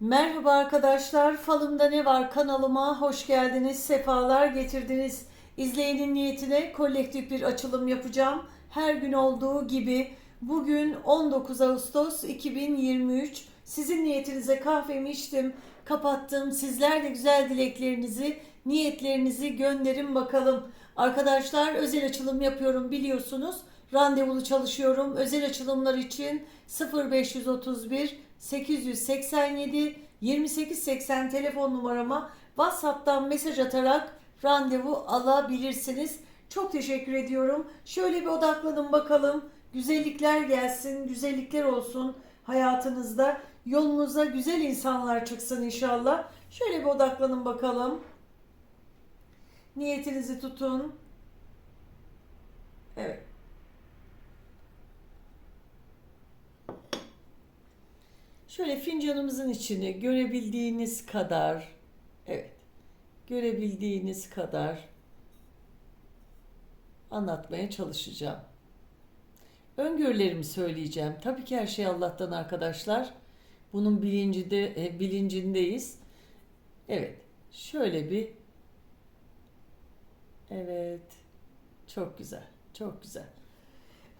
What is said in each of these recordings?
Merhaba arkadaşlar, Falımda Ne Var kanalıma hoş geldiniz, sefalar getirdiniz. İzleyenin niyetine kolektif bir açılım yapacağım. Her gün olduğu gibi bugün 19 Ağustos 2023. Sizin niyetinize kahvemi içtim, kapattım. Sizler de güzel dileklerinizi, niyetlerinizi gönderin bakalım. Arkadaşlar özel açılım yapıyorum biliyorsunuz. Randevulu çalışıyorum. Özel açılımlar için 0531 887 2880 telefon numarama WhatsApp'tan mesaj atarak randevu alabilirsiniz. Çok teşekkür ediyorum. Şöyle bir odaklanın bakalım. Güzellikler gelsin, güzellikler olsun hayatınızda. Yolunuza güzel insanlar çıksın inşallah. Şöyle bir odaklanın bakalım. Niyetinizi tutun. Evet. Şöyle fincanımızın içini görebildiğiniz kadar, evet, görebildiğiniz kadar anlatmaya çalışacağım. Öngörülerimi söyleyeceğim. Tabii ki her şey Allah'tan arkadaşlar. Bunun bilincinde, e, bilincindeyiz. Evet, şöyle bir, evet, çok güzel, çok güzel.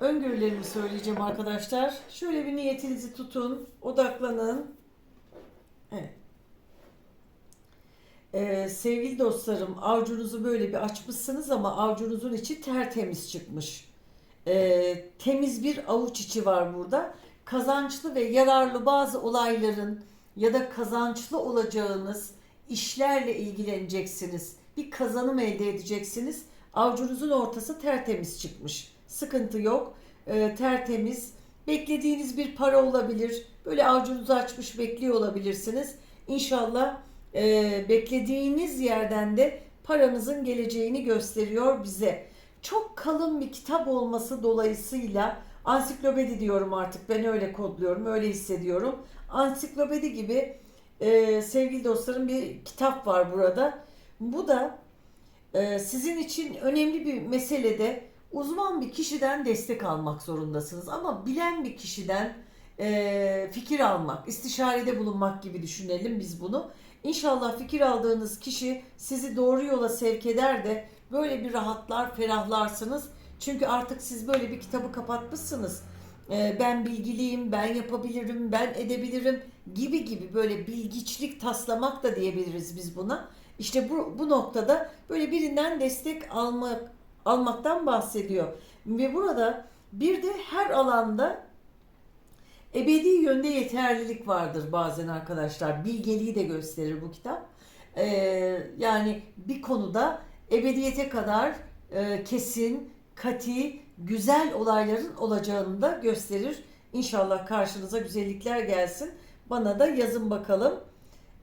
Öngörülerimi söyleyeceğim arkadaşlar. Şöyle bir niyetinizi tutun, odaklanın. Evet. Ee, sevgili dostlarım, avucunuzu böyle bir açmışsınız ama avucunuzun içi tertemiz çıkmış. Ee, temiz bir avuç içi var burada. Kazançlı ve yararlı bazı olayların ya da kazançlı olacağınız işlerle ilgileneceksiniz. Bir kazanım elde edeceksiniz. Avucunuzun ortası tertemiz çıkmış. Sıkıntı yok. Ee, tertemiz. Beklediğiniz bir para olabilir. Böyle avucunuzu açmış bekliyor olabilirsiniz. İnşallah e, beklediğiniz yerden de paranızın geleceğini gösteriyor bize. Çok kalın bir kitap olması dolayısıyla ansiklopedi diyorum artık ben öyle kodluyorum öyle hissediyorum. Ansiklopedi gibi e, sevgili dostlarım bir kitap var burada. Bu da e, sizin için önemli bir meselede uzman bir kişiden destek almak zorundasınız. Ama bilen bir kişiden e, fikir almak, istişarede bulunmak gibi düşünelim biz bunu. İnşallah fikir aldığınız kişi sizi doğru yola sevk eder de böyle bir rahatlar, ferahlarsınız. Çünkü artık siz böyle bir kitabı kapatmışsınız. E, ben bilgiliyim, ben yapabilirim, ben edebilirim gibi gibi böyle bilgiçlik taslamak da diyebiliriz biz buna. İşte bu, bu noktada böyle birinden destek almak almaktan bahsediyor. Ve burada bir de her alanda ebedi yönde yeterlilik vardır bazen arkadaşlar. Bilgeliği de gösterir bu kitap. Ee, yani bir konuda ebediyete kadar e, kesin, kati, güzel olayların olacağını da gösterir. İnşallah karşınıza güzellikler gelsin. Bana da yazın bakalım.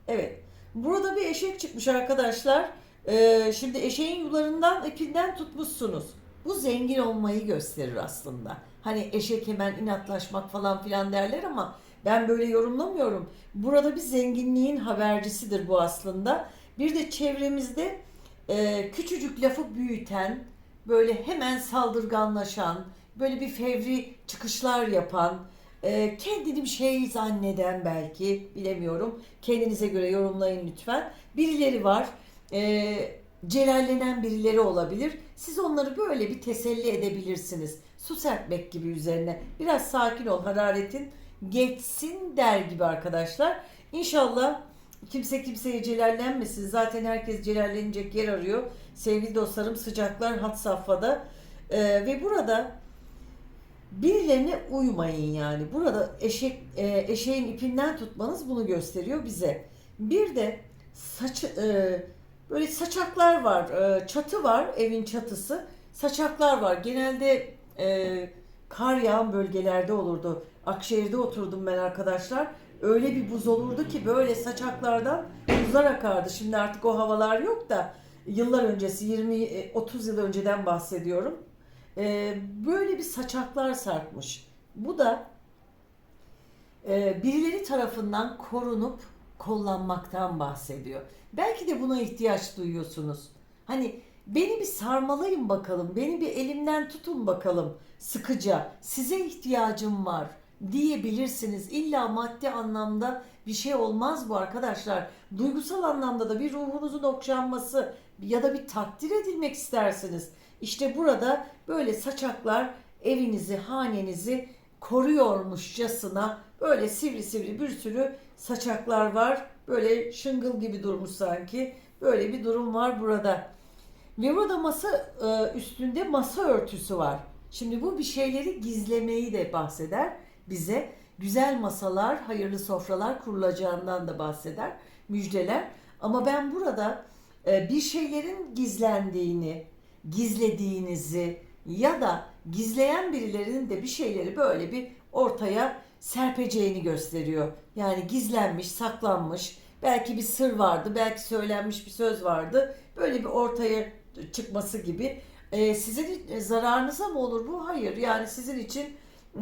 Evet. Burada bir eşek çıkmış arkadaşlar. Ee, şimdi eşeğin yularından ipinden tutmuşsunuz. Bu zengin olmayı gösterir aslında. Hani eşek hemen inatlaşmak falan filan derler ama ben böyle yorumlamıyorum. Burada bir zenginliğin habercisidir bu aslında. Bir de çevremizde e, küçücük lafı büyüten, böyle hemen saldırganlaşan, böyle bir fevri çıkışlar yapan, e, kendini bir şey zanneden belki bilemiyorum. Kendinize göre yorumlayın lütfen. Birileri var e, celallenen birileri olabilir. Siz onları böyle bir teselli edebilirsiniz. Su serpmek gibi üzerine. Biraz sakin ol hararetin geçsin der gibi arkadaşlar. İnşallah kimse kimseye celallenmesin. Zaten herkes celallenecek yer arıyor. Sevgili dostlarım sıcaklar hat safhada. E, ve burada birilerine uymayın yani. Burada eşek e, eşeğin ipinden tutmanız bunu gösteriyor bize. Bir de saç e, Böyle saçaklar var, e, çatı var, evin çatısı. Saçaklar var. Genelde e, kar yağan bölgelerde olurdu. Akşehir'de oturdum ben arkadaşlar. Öyle bir buz olurdu ki böyle saçaklardan buzlar akardı. Şimdi artık o havalar yok da yıllar öncesi 20-30 yıl önceden bahsediyorum. E, böyle bir saçaklar sarkmış. Bu da birileri tarafından korunup kollanmaktan bahsediyor. Belki de buna ihtiyaç duyuyorsunuz. Hani beni bir sarmalayın bakalım, beni bir elimden tutun bakalım sıkıca. Size ihtiyacım var diyebilirsiniz. İlla maddi anlamda bir şey olmaz bu arkadaşlar. Duygusal anlamda da bir ruhunuzun okşanması ya da bir takdir edilmek istersiniz. İşte burada böyle saçaklar evinizi, hanenizi koruyormuşçasına böyle sivri sivri bir sürü saçaklar var. Böyle şıngıl gibi durmuş sanki. Böyle bir durum var burada. Ve burada masa e, üstünde masa örtüsü var. Şimdi bu bir şeyleri gizlemeyi de bahseder bize. Güzel masalar, hayırlı sofralar kurulacağından da bahseder, müjdeler. Ama ben burada e, bir şeylerin gizlendiğini, gizlediğinizi ya da gizleyen birilerinin de bir şeyleri böyle bir ortaya serpeceğini gösteriyor. Yani gizlenmiş, saklanmış, belki bir sır vardı, belki söylenmiş bir söz vardı. Böyle bir ortaya çıkması gibi. Ee, sizin zararınıza mı olur bu? Hayır. Yani sizin için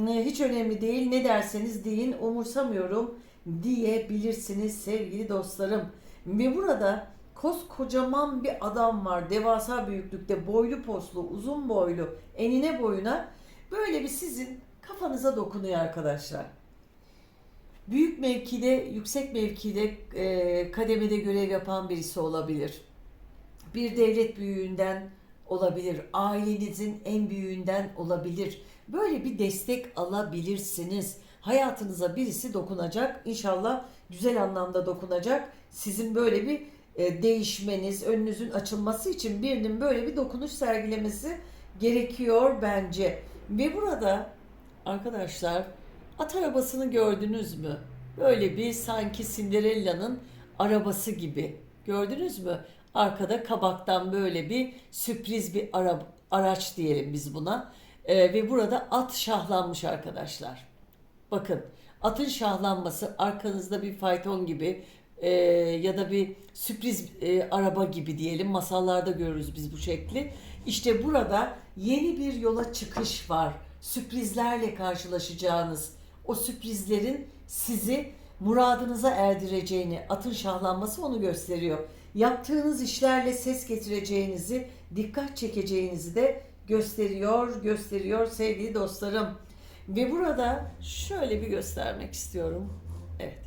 e, hiç önemli değil. Ne derseniz deyin, umursamıyorum diyebilirsiniz sevgili dostlarım. Ve burada koskocaman bir adam var. Devasa büyüklükte, boylu poslu, uzun boylu, enine boyuna böyle bir sizin kafanıza dokunuyor arkadaşlar. Büyük mevkide, yüksek mevkide, e, kademede görev yapan birisi olabilir. Bir devlet büyüğünden olabilir. Ailenizin en büyüğünden olabilir. Böyle bir destek alabilirsiniz. Hayatınıza birisi dokunacak. İnşallah güzel anlamda dokunacak. Sizin böyle bir e, değişmeniz, önünüzün açılması için birinin böyle bir dokunuş sergilemesi gerekiyor bence. Ve burada arkadaşlar at arabasını gördünüz mü? Böyle bir sanki Cinderella'nın arabası gibi. Gördünüz mü? Arkada kabaktan böyle bir sürpriz bir ara, araç diyelim biz buna. Ee, ve burada at şahlanmış arkadaşlar. Bakın atın şahlanması arkanızda bir fayton gibi e, ya da bir sürpriz e, araba gibi diyelim masallarda görürüz biz bu şekli. İşte burada yeni bir yola çıkış var. Sürprizlerle karşılaşacağınız o sürprizlerin sizi muradınıza erdireceğini atın şahlanması onu gösteriyor. Yaptığınız işlerle ses getireceğinizi, dikkat çekeceğinizi de gösteriyor, gösteriyor sevgili dostlarım. Ve burada şöyle bir göstermek istiyorum. Evet.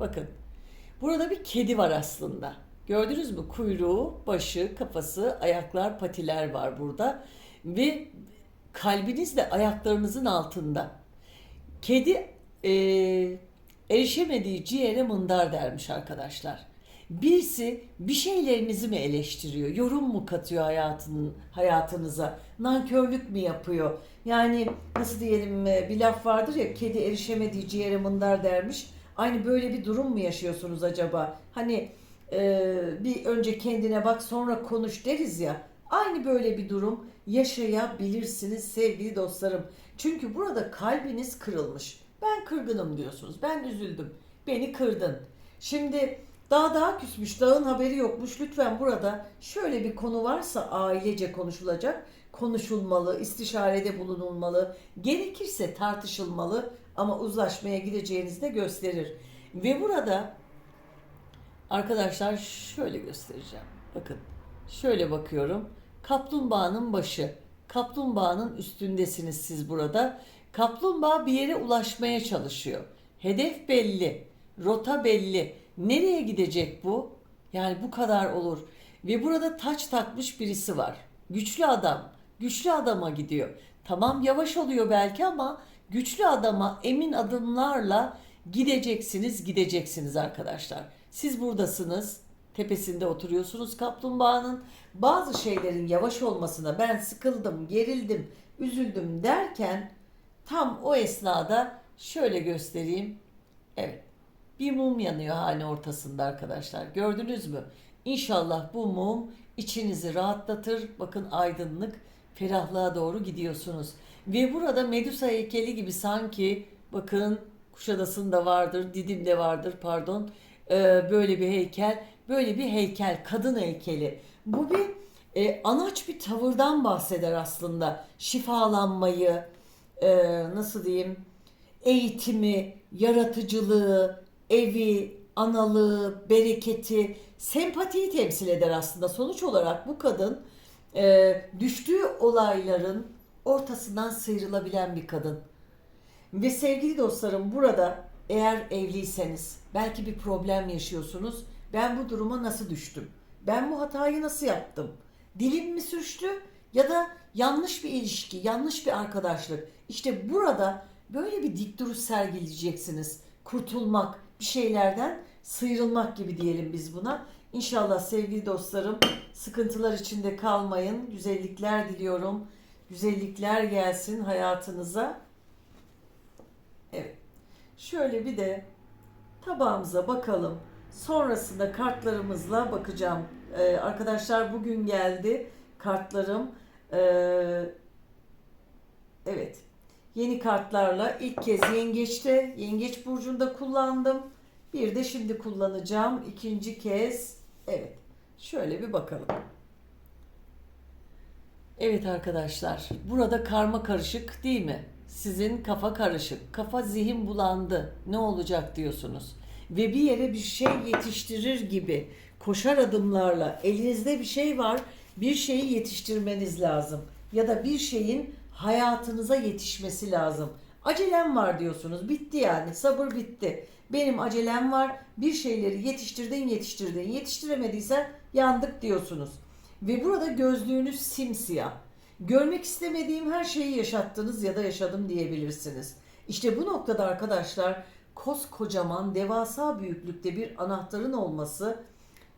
Bakın. Burada bir kedi var aslında. Gördünüz mü? Kuyruğu, başı, kafası, ayaklar, patiler var burada. Ve kalbiniz de ayaklarınızın altında. Kedi e, erişemediği ciğere mındar dermiş arkadaşlar. Birisi bir şeylerinizi mi eleştiriyor, yorum mu katıyor hayatın, hayatınıza, nankörlük mü yapıyor? Yani nasıl diyelim e, bir laf vardır ya, kedi erişemediği ciğere mındar dermiş. Aynı böyle bir durum mu yaşıyorsunuz acaba? Hani e, bir önce kendine bak sonra konuş deriz ya. Aynı böyle bir durum yaşayabilirsiniz sevgili dostlarım. Çünkü burada kalbiniz kırılmış. Ben kırgınım diyorsunuz. Ben üzüldüm. Beni kırdın. Şimdi daha daha küsmüş, dağın haberi yokmuş. Lütfen burada şöyle bir konu varsa ailece konuşulacak, konuşulmalı, istişarede bulunulmalı, gerekirse tartışılmalı ama uzlaşmaya gideceğinizi de gösterir. Ve burada arkadaşlar şöyle göstereceğim. Bakın şöyle bakıyorum. Kaplumbağanın başı. Kaplumbağanın üstündesiniz siz burada. Kaplumbağa bir yere ulaşmaya çalışıyor. Hedef belli, rota belli. Nereye gidecek bu? Yani bu kadar olur. Ve burada taç takmış birisi var. Güçlü adam. Güçlü adama gidiyor. Tamam yavaş oluyor belki ama güçlü adama emin adımlarla gideceksiniz, gideceksiniz arkadaşlar. Siz buradasınız. Tepesinde oturuyorsunuz kaplumbağanın. Bazı şeylerin yavaş olmasına ben sıkıldım, gerildim, üzüldüm derken tam o esnada şöyle göstereyim. Evet. Bir mum yanıyor hane ortasında arkadaşlar. Gördünüz mü? İnşallah bu mum içinizi rahatlatır. Bakın aydınlık, ferahlığa doğru gidiyorsunuz. Ve burada Medusa heykeli gibi sanki bakın Kuşadası'nda vardır, Didim'de vardır pardon. Ee, böyle bir heykel, böyle bir heykel, kadın heykeli. Bu bir e, anaç bir tavırdan bahseder aslında. Şifalanmayı, e, nasıl diyeyim, eğitimi, yaratıcılığı, evi, analığı, bereketi, sempatiyi temsil eder aslında. Sonuç olarak bu kadın e, düştüğü olayların ortasından sıyrılabilen bir kadın. Ve sevgili dostlarım burada eğer evliyseniz belki bir problem yaşıyorsunuz. Ben bu duruma nasıl düştüm? Ben bu hatayı nasıl yaptım? Dilim mi sürçtü ya da yanlış bir ilişki, yanlış bir arkadaşlık. İşte burada böyle bir dik duruş sergileyeceksiniz. Kurtulmak, bir şeylerden sıyrılmak gibi diyelim biz buna. İnşallah sevgili dostlarım sıkıntılar içinde kalmayın. Güzellikler diliyorum. Güzellikler gelsin hayatınıza. Evet. Şöyle bir de tabağımıza bakalım. Sonrasında kartlarımızla bakacağım. Ee, arkadaşlar bugün geldi kartlarım. Ee, evet. Yeni kartlarla ilk kez yengeçte, yengeç burcunda kullandım. Bir de şimdi kullanacağım ikinci kez. Evet. Şöyle bir bakalım. Evet arkadaşlar, burada karma karışık değil mi? Sizin kafa karışık, kafa zihin bulandı. Ne olacak diyorsunuz. Ve bir yere bir şey yetiştirir gibi koşar adımlarla elinizde bir şey var, bir şeyi yetiştirmeniz lazım. Ya da bir şeyin hayatınıza yetişmesi lazım. Acelem var diyorsunuz. Bitti yani. Sabır bitti. Benim acelem var. Bir şeyleri yetiştirdin, yetiştirdin. Yetiştiremediysen yandık diyorsunuz. Ve burada gözlüğünüz simsiyah. Görmek istemediğim her şeyi yaşattınız ya da yaşadım diyebilirsiniz. İşte bu noktada arkadaşlar koskocaman devasa büyüklükte bir anahtarın olması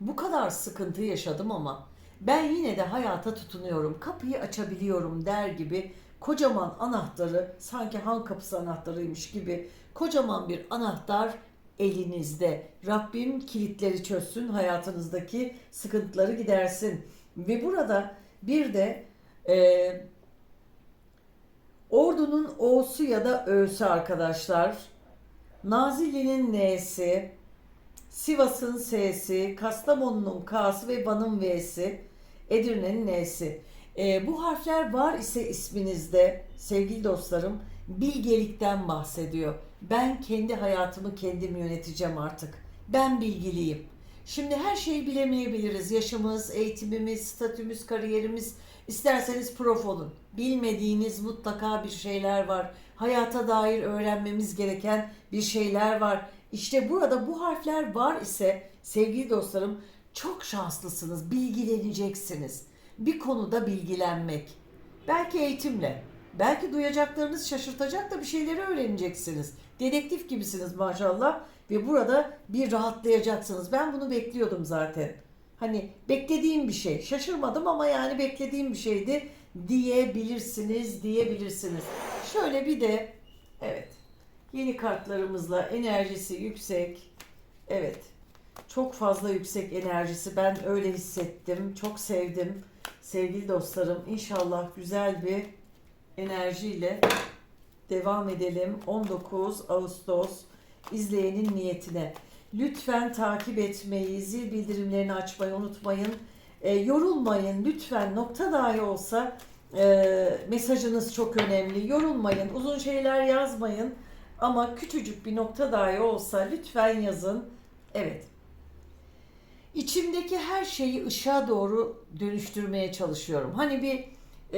bu kadar sıkıntı yaşadım ama ben yine de hayata tutunuyorum. Kapıyı açabiliyorum der gibi kocaman anahtarı sanki han kapısı anahtarıymış gibi kocaman bir anahtar elinizde. Rabbim kilitleri çözsün, hayatınızdaki sıkıntıları gidersin. Ve burada bir de e, ordunun O'su ya da Ö'sü arkadaşlar. Nazilli'nin N'si, Sivas'ın S'si, Kastamonu'nun K'sı ve Van'ın V'si, Edirne'nin N'si. E, bu harfler var ise isminizde sevgili dostlarım bilgelikten bahsediyor. Ben kendi hayatımı kendim yöneteceğim artık. Ben bilgiliyim. Şimdi her şeyi bilemeyebiliriz. Yaşımız, eğitimimiz, statümüz, kariyerimiz. İsterseniz prof olun. Bilmediğiniz mutlaka bir şeyler var. Hayata dair öğrenmemiz gereken bir şeyler var. İşte burada bu harfler var ise sevgili dostlarım çok şanslısınız. Bilgileneceksiniz. Bir konuda bilgilenmek. Belki eğitimle, belki duyacaklarınız şaşırtacak da bir şeyleri öğreneceksiniz. Dedektif gibisiniz maşallah ve burada bir rahatlayacaksınız. Ben bunu bekliyordum zaten. Hani beklediğim bir şey. Şaşırmadım ama yani beklediğim bir şeydi diyebilirsiniz, diyebilirsiniz. Şöyle bir de evet. Yeni kartlarımızla enerjisi yüksek. Evet. Çok fazla yüksek enerjisi. Ben öyle hissettim. Çok sevdim. Sevgili dostlarım inşallah güzel bir enerjiyle devam edelim. 19 Ağustos izleyenin niyetine. Lütfen takip etmeyi, zil bildirimlerini açmayı unutmayın. E, yorulmayın lütfen nokta dahi olsa e, mesajınız çok önemli. Yorulmayın, uzun şeyler yazmayın. Ama küçücük bir nokta dahi olsa lütfen yazın. Evet. İçimdeki her şeyi ışığa doğru dönüştürmeye çalışıyorum. Hani bir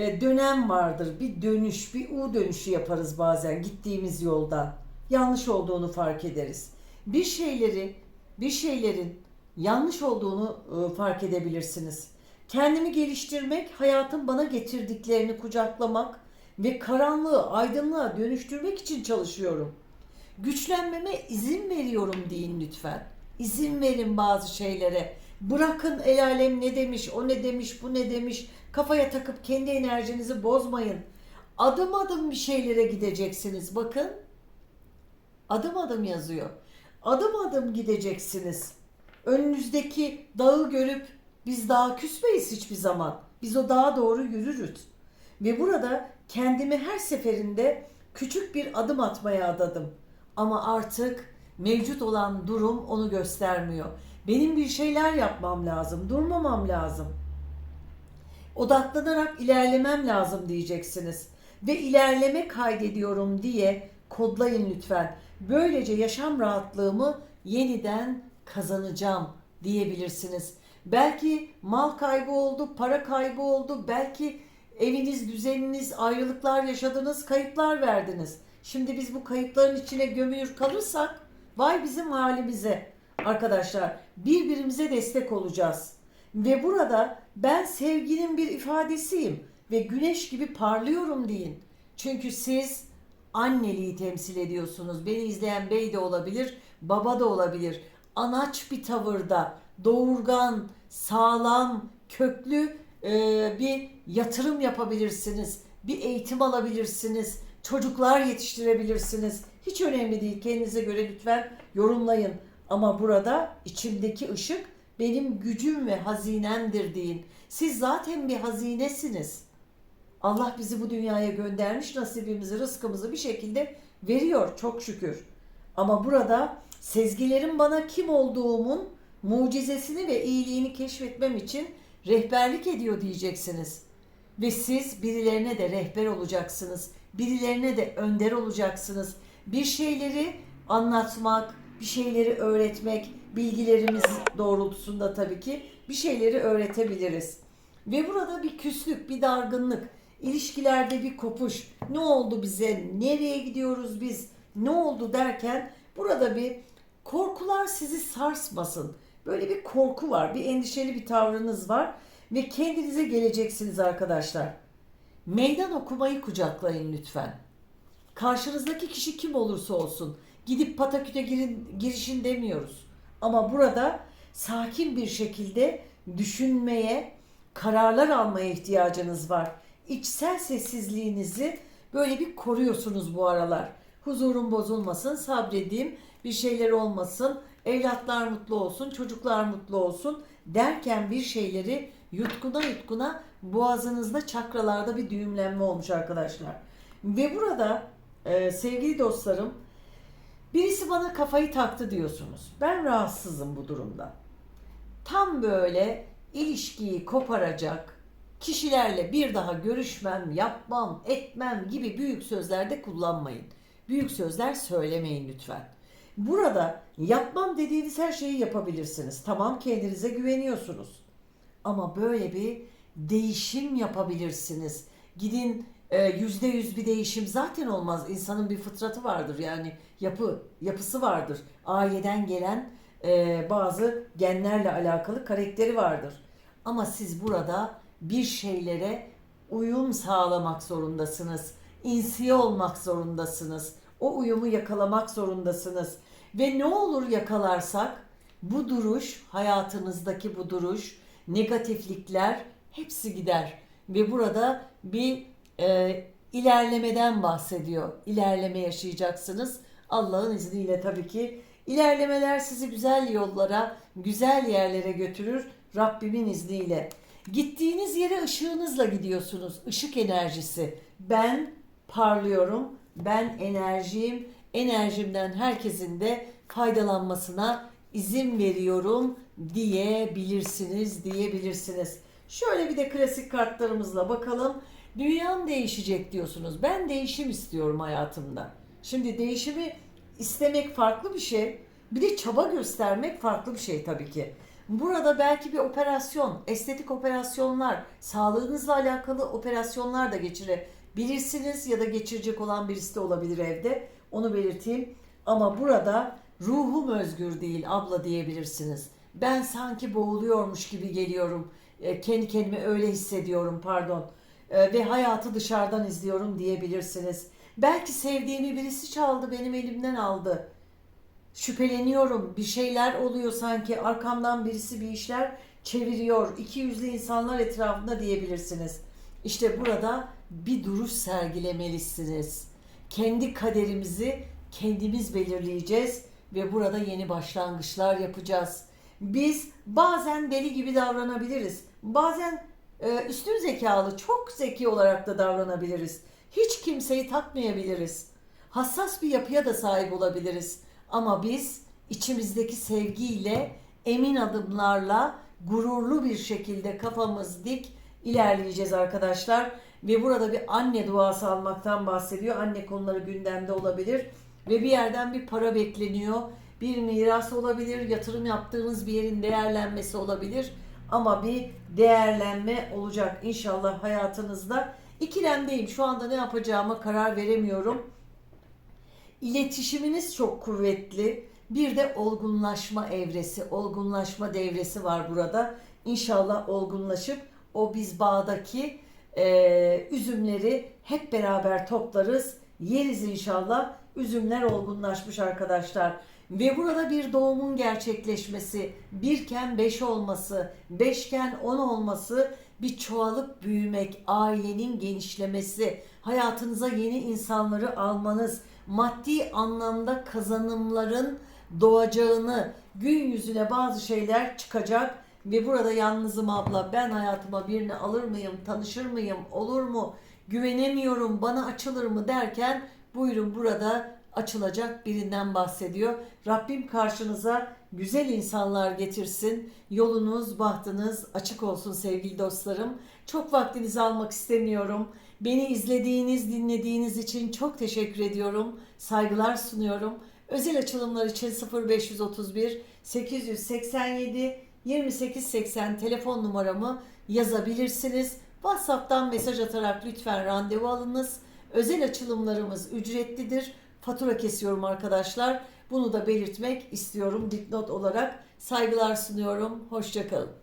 e, dönem vardır, bir dönüş, bir U dönüşü yaparız bazen gittiğimiz yoldan. Yanlış olduğunu fark ederiz. Bir şeyleri, bir şeylerin yanlış olduğunu e, fark edebilirsiniz. Kendimi geliştirmek, hayatın bana getirdiklerini kucaklamak ve karanlığı aydınlığa dönüştürmek için çalışıyorum. Güçlenmeme izin veriyorum deyin lütfen. İzin verin bazı şeylere. Bırakın el alem ne demiş, o ne demiş, bu ne demiş. Kafaya takıp kendi enerjinizi bozmayın. Adım adım bir şeylere gideceksiniz. Bakın. Adım adım yazıyor. Adım adım gideceksiniz. Önünüzdeki dağı görüp biz dağa küsmeyiz hiçbir zaman. Biz o dağa doğru yürürüz. Ve burada kendimi her seferinde küçük bir adım atmaya adadım. Ama artık mevcut olan durum onu göstermiyor. Benim bir şeyler yapmam lazım, durmamam lazım. Odaklanarak ilerlemem lazım diyeceksiniz. Ve ilerleme kaydediyorum diye kodlayın lütfen. Böylece yaşam rahatlığımı yeniden kazanacağım diyebilirsiniz. Belki mal kaybı oldu, para kaybı oldu, belki eviniz, düzeniniz, ayrılıklar yaşadınız, kayıplar verdiniz. Şimdi biz bu kayıpların içine gömülür kalırsak vay bizim halimize arkadaşlar. Birbirimize destek olacağız. Ve burada ben sevginin bir ifadesiyim ve güneş gibi parlıyorum deyin. Çünkü siz anneliği temsil ediyorsunuz. Beni izleyen bey de olabilir, baba da olabilir. Anaç bir tavırda, doğurgan, sağlam, köklü e, bir yatırım yapabilirsiniz. Bir eğitim alabilirsiniz. Çocuklar yetiştirebilirsiniz. Hiç önemli değil. Kendinize göre lütfen yorumlayın. Ama burada içimdeki ışık benim gücüm ve hazinemdir deyin. Siz zaten bir hazinesiniz. Allah bizi bu dünyaya göndermiş, nasibimizi, rızkımızı bir şekilde veriyor çok şükür. Ama burada sezgilerin bana kim olduğumun mucizesini ve iyiliğini keşfetmem için rehberlik ediyor diyeceksiniz. Ve siz birilerine de rehber olacaksınız. Birilerine de önder olacaksınız. Bir şeyleri anlatmak, bir şeyleri öğretmek, bilgilerimiz doğrultusunda tabii ki bir şeyleri öğretebiliriz. Ve burada bir küslük, bir dargınlık, ilişkilerde bir kopuş, ne oldu bize, nereye gidiyoruz biz, ne oldu derken burada bir korkular sizi sarsmasın. Böyle bir korku var, bir endişeli bir tavrınız var ve kendinize geleceksiniz arkadaşlar. Meydan okumayı kucaklayın lütfen. Karşınızdaki kişi kim olursa olsun gidip pataküte girin, girişin demiyoruz. Ama burada sakin bir şekilde düşünmeye, kararlar almaya ihtiyacınız var. İçsel sessizliğinizi böyle bir koruyorsunuz bu aralar. Huzurum bozulmasın, sabredeyim, bir şeyler olmasın, evlatlar mutlu olsun, çocuklar mutlu olsun derken bir şeyleri yutkuna yutkuna boğazınızda çakralarda bir düğümlenme olmuş arkadaşlar. Ve burada e, sevgili dostlarım birisi bana kafayı taktı diyorsunuz. Ben rahatsızım bu durumda. Tam böyle ilişkiyi koparacak kişilerle bir daha görüşmem, yapmam, etmem gibi büyük sözlerde kullanmayın. Büyük sözler söylemeyin lütfen. Burada yapmam dediğiniz her şeyi yapabilirsiniz. Tamam kendinize güveniyorsunuz. Ama böyle bir değişim yapabilirsiniz. Gidin e, yüzde yüz bir değişim zaten olmaz. İnsanın bir fıtratı vardır yani yapı yapısı vardır. Aileden gelen e, bazı genlerle alakalı karakteri vardır. Ama siz burada bir şeylere uyum sağlamak zorundasınız. İnsiye olmak zorundasınız. O uyumu yakalamak zorundasınız. Ve ne olur yakalarsak bu duruş, hayatınızdaki bu duruş, negatiflikler hepsi gider. Ve burada bir e, ilerlemeden bahsediyor. İlerleme yaşayacaksınız. Allah'ın izniyle tabii ki. İlerlemeler sizi güzel yollara, güzel yerlere götürür. Rabbimin izniyle. Gittiğiniz yere ışığınızla gidiyorsunuz. Işık enerjisi. Ben parlıyorum. Ben enerjiyim. Enerjimden herkesin de faydalanmasına izin veriyorum diyebilirsiniz, diyebilirsiniz. Şöyle bir de klasik kartlarımızla bakalım. Dünyam değişecek diyorsunuz. Ben değişim istiyorum hayatımda. Şimdi değişimi istemek farklı bir şey. Bir de çaba göstermek farklı bir şey tabii ki. Burada belki bir operasyon, estetik operasyonlar, sağlığınızla alakalı operasyonlar da geçirebilirsiniz ya da geçirecek olan birisi de olabilir evde. Onu belirteyim. Ama burada ruhum özgür değil abla diyebilirsiniz. Ben sanki boğuluyormuş gibi geliyorum. E, kendi kendime öyle hissediyorum pardon. E, ve hayatı dışarıdan izliyorum diyebilirsiniz. Belki sevdiğimi birisi çaldı benim elimden aldı. Şüpheleniyorum bir şeyler oluyor sanki arkamdan birisi bir işler çeviriyor. İki yüzlü insanlar etrafında diyebilirsiniz. İşte burada bir duruş sergilemelisiniz. Kendi kaderimizi kendimiz belirleyeceğiz ve burada yeni başlangıçlar yapacağız. Biz bazen deli gibi davranabiliriz. Bazen e, üstün zekalı, çok zeki olarak da davranabiliriz. Hiç kimseyi takmayabiliriz. Hassas bir yapıya da sahip olabiliriz. Ama biz içimizdeki sevgiyle, emin adımlarla, gururlu bir şekilde kafamız dik ilerleyeceğiz arkadaşlar. Ve burada bir anne duası almaktan bahsediyor. Anne konuları gündemde olabilir. Ve bir yerden bir para bekleniyor. Bir miras olabilir, yatırım yaptığınız bir yerin değerlenmesi olabilir. Ama bir değerlenme olacak inşallah hayatınızda. İkilemdeyim. Şu anda ne yapacağıma karar veremiyorum. İletişiminiz çok kuvvetli. Bir de olgunlaşma evresi, olgunlaşma devresi var burada. İnşallah olgunlaşıp o biz bağdaki e, üzümleri hep beraber toplarız. Yeriz inşallah. Üzümler olgunlaşmış arkadaşlar. Ve burada bir doğumun gerçekleşmesi, birken beş olması, beşken on olması, bir çoğalıp büyümek, ailenin genişlemesi, hayatınıza yeni insanları almanız, maddi anlamda kazanımların doğacağını, gün yüzüne bazı şeyler çıkacak ve burada yalnızım abla ben hayatıma birini alır mıyım, tanışır mıyım, olur mu, güvenemiyorum, bana açılır mı derken buyurun burada açılacak birinden bahsediyor. Rabbim karşınıza güzel insanlar getirsin. Yolunuz, bahtınız açık olsun sevgili dostlarım. Çok vaktinizi almak istemiyorum. Beni izlediğiniz, dinlediğiniz için çok teşekkür ediyorum. Saygılar sunuyorum. Özel açılımlar için 0531 887 2880 telefon numaramı yazabilirsiniz. WhatsApp'tan mesaj atarak lütfen randevu alınız. Özel açılımlarımız ücretlidir. Fatura kesiyorum arkadaşlar. Bunu da belirtmek istiyorum dipnot olarak. Saygılar sunuyorum. Hoşçakalın.